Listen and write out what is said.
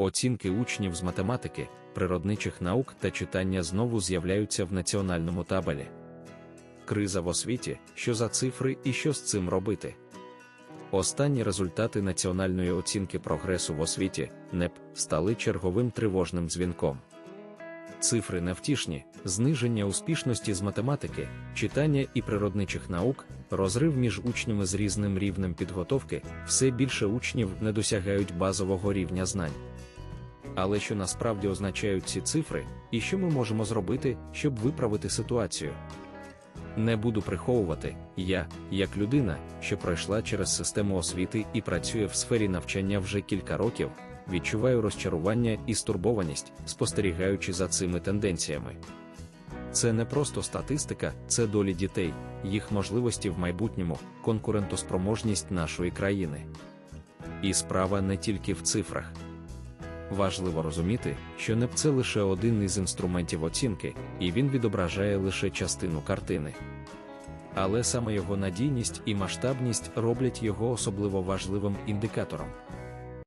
Оцінки учнів з математики, природничих наук та читання знову з'являються в національному табелі. Криза в освіті, що за цифри і що з цим робити. Останні результати національної оцінки прогресу в освіті НЕП стали черговим тривожним дзвінком. Цифри невтішні, зниження успішності з математики, читання і природничих наук, розрив між учнями з різним рівнем підготовки, все більше учнів не досягають базового рівня знань. Але що насправді означають ці цифри, і що ми можемо зробити, щоб виправити ситуацію? Не буду приховувати, я, як людина, що пройшла через систему освіти і працює в сфері навчання вже кілька років, відчуваю розчарування і стурбованість, спостерігаючи за цими тенденціями. Це не просто статистика, це долі дітей, їх можливості в майбутньому, конкурентоспроможність нашої країни. І справа не тільки в цифрах. Важливо розуміти, що НЕП це лише один із інструментів оцінки, і він відображає лише частину картини. Але саме його надійність і масштабність роблять його особливо важливим індикатором.